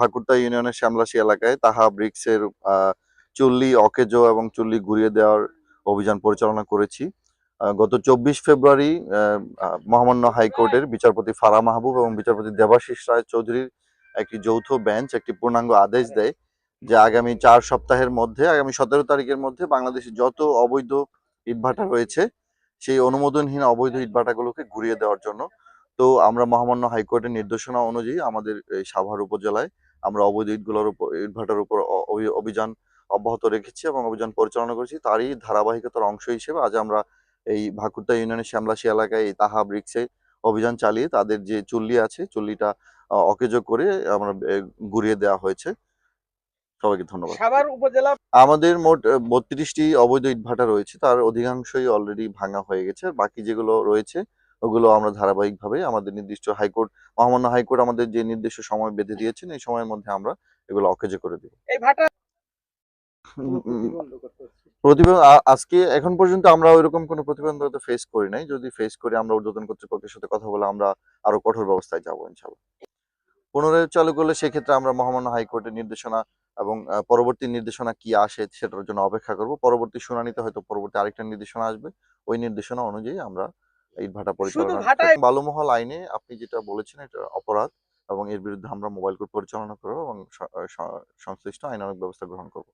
ভাকুরতা ইউনিয়নের শ্যামলাসি এলাকায় তাহা ব্রিক্সের চুল্লি অকেজো এবং চুল্লি ঘুরিয়ে দেওয়ার অভিযান পরিচালনা করেছি। গত চব্বিশ ফেব্রুয়ারি মহামান্য হাইকোর্টের বিচারপতি ফারা মাহবুব এবং বিচারপতি দেবাশিস রায় চৌধুরীর একটি যৌথ বেঞ্চ, একটি পূর্ণাঙ্গ আদেশ দেয় যে আগামী চার সপ্তাহের মধ্যে, আগামী সতেরো তারিখের মধ্যে বাংলাদেশে যত অবৈধ ইটভাটা রয়েছে, সেই অনুমোদনহীন অবৈধ ইটভাটাগুলোকে ঘুরিয়ে দেওয়ার জন্য তো আমরা মহামান্য হাইকোর্টের নির্দেশনা অনুযায়ী আমাদের এই সাভার উপজেলায় আমরা অবৈধ ইটগুলোর উপর ইটভাটার উপর অভিযান অব্যাহত রেখেছি এবং অভিযান পরিচালনা করেছি। তারই ধারাবাহিকতার অংশ হিসেবে আজ আমরা এই ভাকুরতা ইউনিয়নের শ্যামলাসী এলাকায় এই তাহা ব্রিক্সে অভিযান চালিয়ে তাদের যে চুল্লি আছে চুল্লিটা অকেজো করে আমরা ঘুরিয়ে দেওয়া হয়েছে। সবাইকে ধন্যবাদ। সাভার উপজেলা আমাদের মোট বত্রিশটি অবৈধ ইটভাটা রয়েছে। তার অধিকাংশই অলরেডি ভাঙা হয়ে গেছে। বাকি যেগুলো রয়েছে ওগুলো আমরা ধারাবাহিকভাবে আমাদের নির্দিষ্ট হাইকোর্ট মহামান্য হাইকোর্ট আমাদের যে নির্দিষ্ট সময় বেঁধে দিয়েছেন এই সময়ের মধ্যে আমরা এগুলো অকেজো করে দিব। আ- আজকে এখন পর্যন্ত আমরা ওইরকম কোনো প্রতিবন্ধকতা ফেস করি নাই। যদি ফেস করি আমরা ঊর্ধ্বতন কর্তৃপক্ষের সাথে কথা বলে আমরা আরও কঠোর ব্যবস্থায় যাব ইনশাল্লাহ পুনরায় চালু করলে সেক্ষেত্রে আমরা মহামান্য হাইকোর্টের নির্দেশনা এবং পরবর্তী নির্দেশনা কি আসে সেটার জন্য অপেক্ষা করব। পরবর্তী শুনানিতে হয়তো পরবর্তী আরেকটা নির্দেশনা আসবে। ওই নির্দেশনা অনুযায়ী আমরা এই ভাটা পরিচালনা বালুমহল আইনে আপনি যেটা বলেছেন এটা অপরাধ এবং এর বিরুদ্ধে আমরা মোবাইল কোর্ট পরিচালনা করব এবং সংশ্লিষ্ট আইনানুগ ব্যবস্থা গ্রহণ করব।